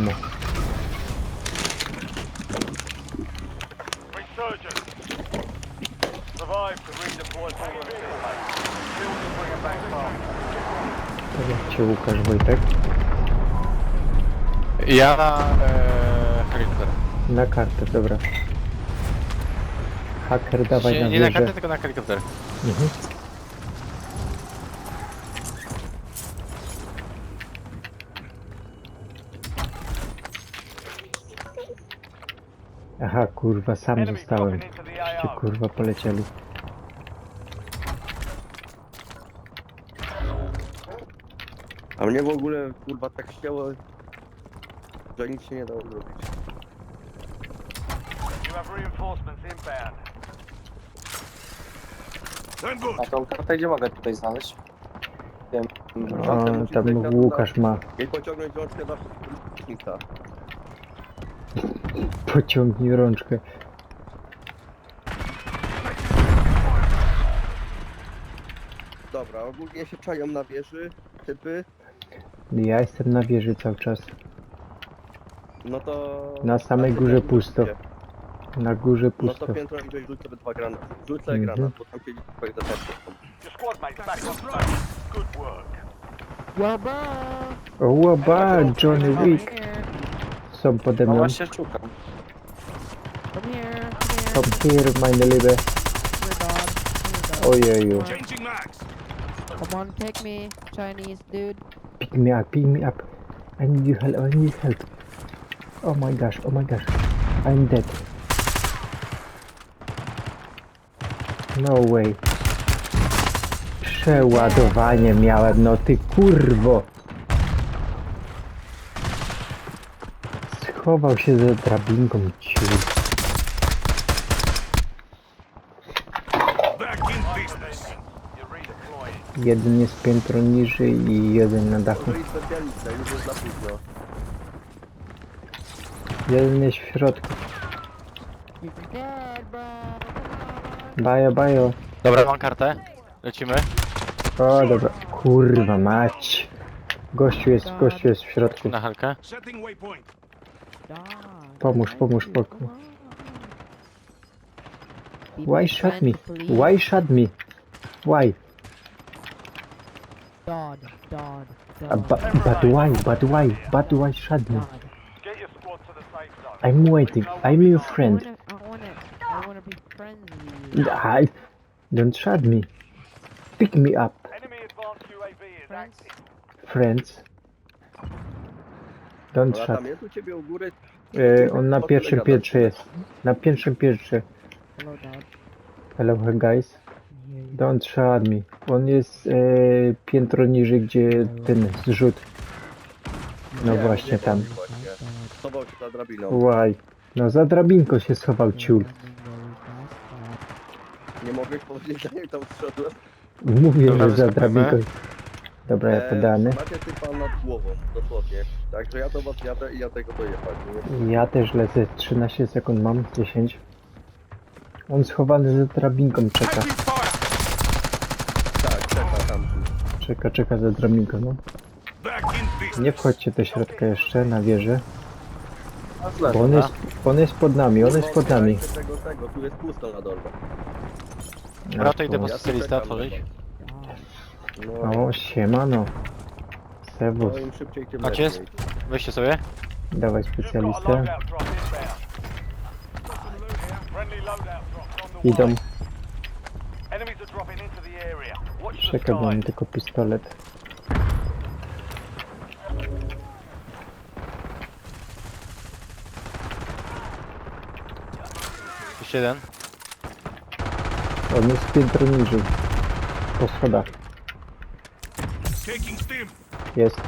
ammo. Resurgence. Survive to redeploy bring back fast. Tak jak cię Łukasz Wojtek. Ja na e, helikopter. Na kartę, dobra. Haker, dawaj Nie, na nie na wieżę. kartę, tylko na helikopter. Mhm. Aha, kurwa, sam zostałem. AO. kurwa polecieli. A mnie w ogóle kurwa tak chciało, że nic się nie dało zrobić. You have reinforcements inbound. A tą kartę gdzie mogę tutaj znaleźć? Wiem. O, Czasem musisz tam na Łukasz ma. I pociągnąć zawsze. Pociągnij rączkę. Dobra, ogólnie się czają na wieży, typy, Ja jestem na wieży cały czas. no to... Na samej na górze piętro pusto. rzućcie. Na górze No pusto. to piętro i rzuć sobie dwa granaty. Rzuć sobie Mhm. granat, bo tam siedzi twoje detective. Your squad mates back on track. Good work. O, łaba, Johnny Wick. Są pode No mną. właśnie szukam. Come here, Come come here, here, meine Liebe. we're done. We're done. Ojeju. Come on, take me, Chinese dude. Pick me up, pick me up. I need your help, I need help. Oh my gosh, oh my gosh. I'm dead. No way. Przeładowanie miałem, no ty kurwo. Schował się za drabinką, redeploying. Jeden jest piętro niżej i jeden na dachu. Użyj specjalista, już jest za późno. Jeden jest w środku. Bajo, bajo. Dobra, mam kartę. Lecimy. O, dobra. Kurwa mać. Gościu jest, gościu jest w środku. Na helkę. Pomóż, pomóż, Come pomóż. Why my shot me? Why shot me? Why? Dog, dog, Uh, but, but why? But why? But why shot me? Get your squad to the safe zone. I'm waiting. I'm your friend. I wanna, I wanna, be friends with you. I, don't shot me. Pick me up, Enemy advanced UAV is active. friends. Don't Dobra, shot. tam jest u ciebie u góry. E, on na pierwszym piętrze jest. Na pierwszym piętrze. Hello. Hello guys. Don't shot me. On jest e, piętro niżej, gdzie ten zrzut. No Nie, właśnie nie tam. wiem Właśnie. Schował się za drabiną. Why? No za drabinką się schował ciul. Nie mogłeś powiedzieć, że tam zszedłem. Mówię, Dobra, że za wyskakujemy. drabinką. Dobra, ja podany. E, Macie typa nad głową, dosłownie. Także ja do was jadę i ja tego dojechać. Nie? Ja też lecę. 13 sekund mam. 10. On schowany za drabinką czeka. Tak, czeka tam. Czeka, czeka za drabinką, no. Nie wchodźcie do środka jeszcze, na wieżę. Bo on jest, on jest pod nami, on jest pod nami. Tego, tego, tu jest pusto na dole. To idę po O, Ja tu specjalista czekam otworzyć. was. No, O, siemano. Sewus, no im szybciej, tym Macie? lepiej. Weźcie sobie. dawaj specjalistę. Idą. Czekaj, bo mam tylko pistolet. Jeszcze jeden. On jest piętro niżej. Po schodach. Jest. I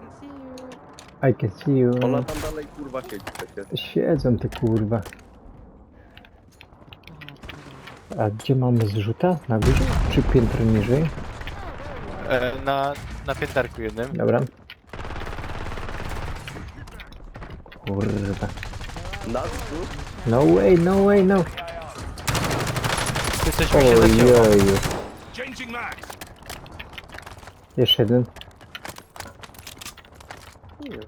can see you. I can see you. Ona tam dalej kurwa siedzi przecież. Siedzą te kurwa. A gdzie mamy zrzuta? Na górze? Czy piętro niżej? E, na, na pięterku jednym. Dobra. Kurwa. Na wzdłuż No way, no way, no. Ty coś mi się zacięło. Ojeju. Jeszcze jeden. Nie.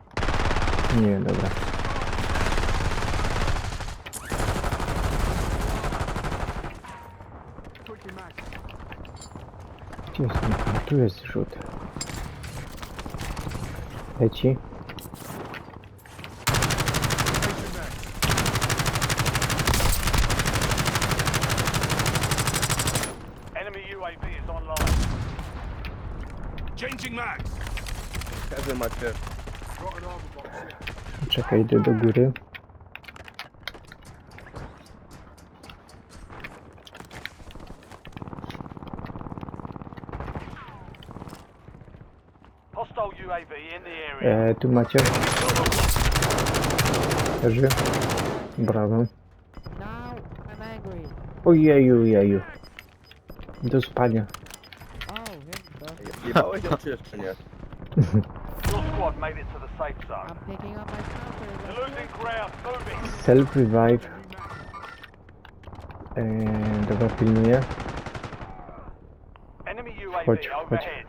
Nie, dobra. Gdzie jest ten? Tu jest rzut. Leci. Enemy UAV is online. Changing mags. Macie. Czekaj, idę do góry. Hostile UAV in the area. E, tu macie. Leży. Brawo. Now I'm angry. Ojeju, jeju. Do spania. Oh, here we go. Jebałeś ją czy jeszcze nie? Your squad made it to the safe zone. I'm picking up my sniper. You're Let's go. losing ground. Moving. Self revive. E, dobra, pilnuję. Enemy UAV Chodź, chodź. overhead.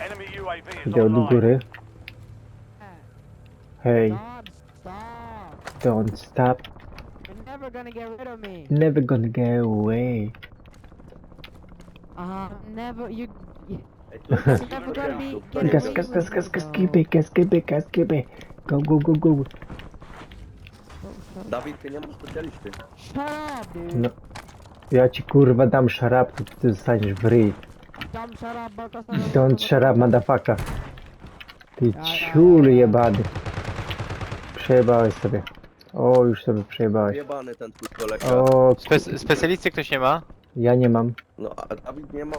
Enemy UAV is Idę od online. góry. Don't stop. You're never gonna get rid of me. Never gonna go away. Uh, never, you, you're never gonna be, get Gas, gas, gas, gas, gas, kiby, gas, kiby, gas, kiby. Go, go, go, go. Shut- Dawid, ty nie masz specjalisty. Dude. No. Ja ci kurwa dam szarap, to ty zostaniesz w ryj. Dumb shut up, bro. That's not Don't shut up, motherfucker. Ty ciul jebany. Przejebałeś sobie. O, już sobie przejebałeś. Jebany ten twój kolega. O, Spe specjalisty ktoś nie ma? ja nie mam. No, a Dawid nie ma.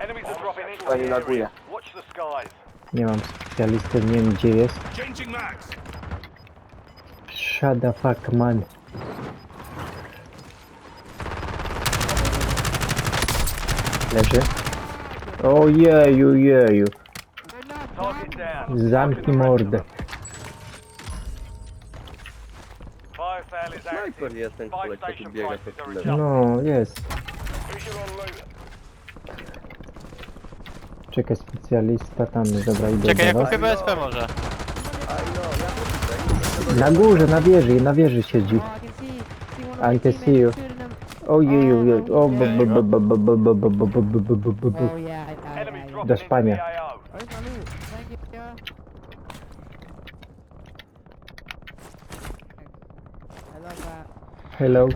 Enemies are dropping into Pani the laguje. area. Watch the skies. Nie mam specjalisty, nie wiem gdzie jest. Changing mags. Shut the fuck man. Leży. O jeju, Target down. Zamknij mordę. Snajper jest ten co tu biega po chwilę. No, jest. Czekaj, specjalista tam, dobra, idę Czekaj, ja do was. kupię BSP może. No. Na górze, na wieży, na wieży siedzi. Oh, I can see, see one I of my can see you. teammates shooting him. O jeju, jeju. O, bu, bu, bu, bu, bu, bu, bu, bu, bu, bu, bu, bu, bu, bu, bu. Oh yeah, I, I, Enemies I, I, dropping Do into spania. the AO. Where's I love that. Hello.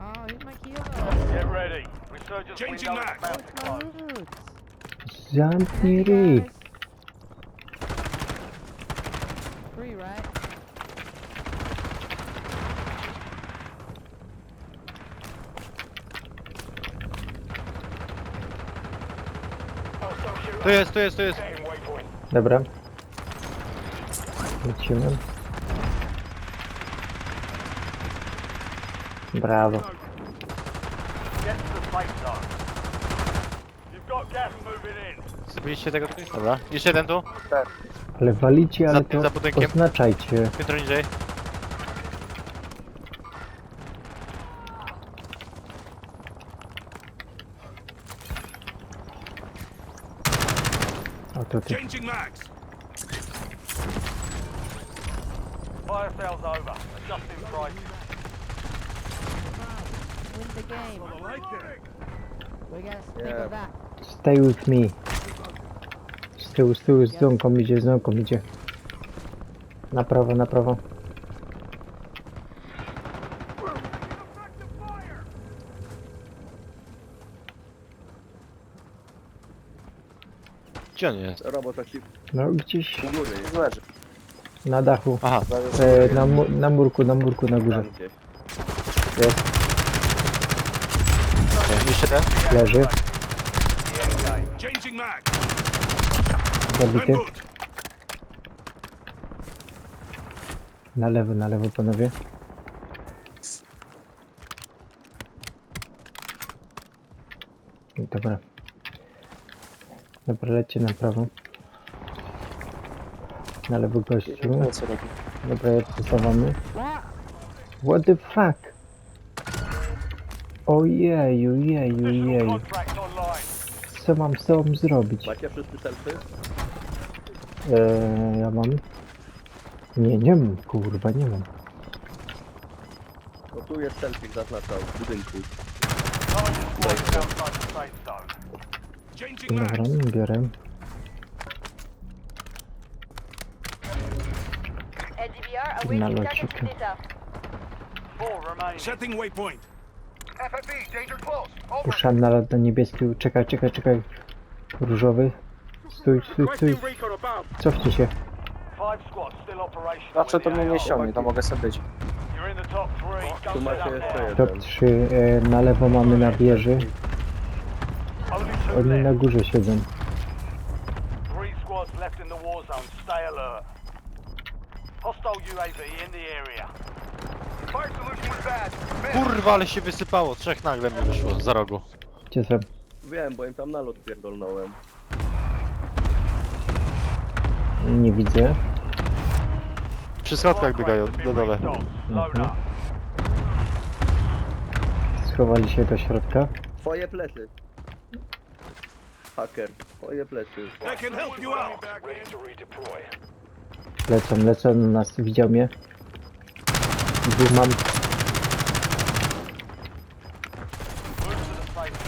Oh, here's my kill. Get ready. Resurgence Changing window is mags. about to Where's my close. loot? Zamknij Thank you, ryj. guys. Free, right? Tu jest, tu jest, tu jest. Dobra. Lecimy. In. Zrobiliście tego tutaj? Dobra. Jeszcze jeden tu. Ale walicie, ale Za tym, to za budynkiem. oznaczajcie. Piętro niżej. O, to ty. Changing mags. Fire sale's over. Adjusting prices. The game. We gotta think Yeah. of that. Stay with me. Z tyłu, z tyłu, z ząką idzie, z ząką idzie. Na prawo, na prawo. Gdzie on jest? Robot taki No gdzieś u góry jest. Leży. na dachu. Aha. E, na, mu, na murku, na murku, na górze. Tam gdzieś. Jest. Jeszcze ten. leży. Changing. Zabity. Good. Na lewo, na lewo, panowie. Dobra. Dobra, lećcie na prawo. Na lewo gościu. Co robi? Dobra, ja przesuwamy. What the fuck? Ojeju, jeju, Additional jeju. online. Co mam z tobą zrobić? Macie wszyscy selfy? Eee, ja mam. Nie, nie mam, kurwa, nie mam. No tu jest selfie zaznaczał w budynku. Target squad is outside the safe zone. Dobra, nie biorę. LDVR Na awaiting locika. status data. Four remaining. Setting waypoint. FFB, danger close. Over. Puszczam na lot na niebieski. Czekaj, czekaj, czekaj. Różowy. Stój, stój, stój. Cofnij się. With to mnie nie ściągnie, to mogę sobie być. Tu macie jeszcze jeden. Top 3. E, na lewo mamy na wieży. Oni na górze siedzą. Three squads left in the war zone. Stay alert. Hostile UAV in the area. Fire solution was bad. Kurwa, ale się wysypało. Trzech nagle mi wyszło za rogu. Gdzie są? Wiem, bo im tam nalot pierdolnąłem. Nie widzę. Przy schodkach biegają, do dole. Up. Schowali się do środka. Twoje plecy. Haker, twoje plecy. Lecą, lecą na nas. Widział mnie. Dwóch mam.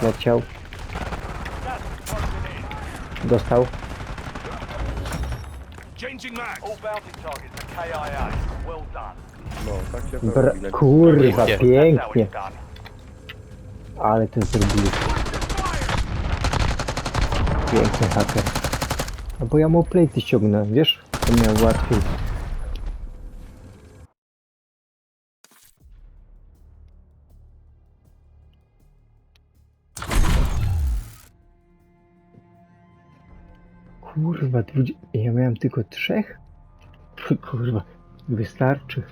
Leciał. Dostał. No, tak się Bra robi. kurwa, Pięknie. Ale to zrobili. Piękny haker. No bo ja mu plejty ściągnę, wiesz? To miał łatwiej. Kurwa, dwudzi... ja miałem tylko trzech? Kurwa, wystarczy.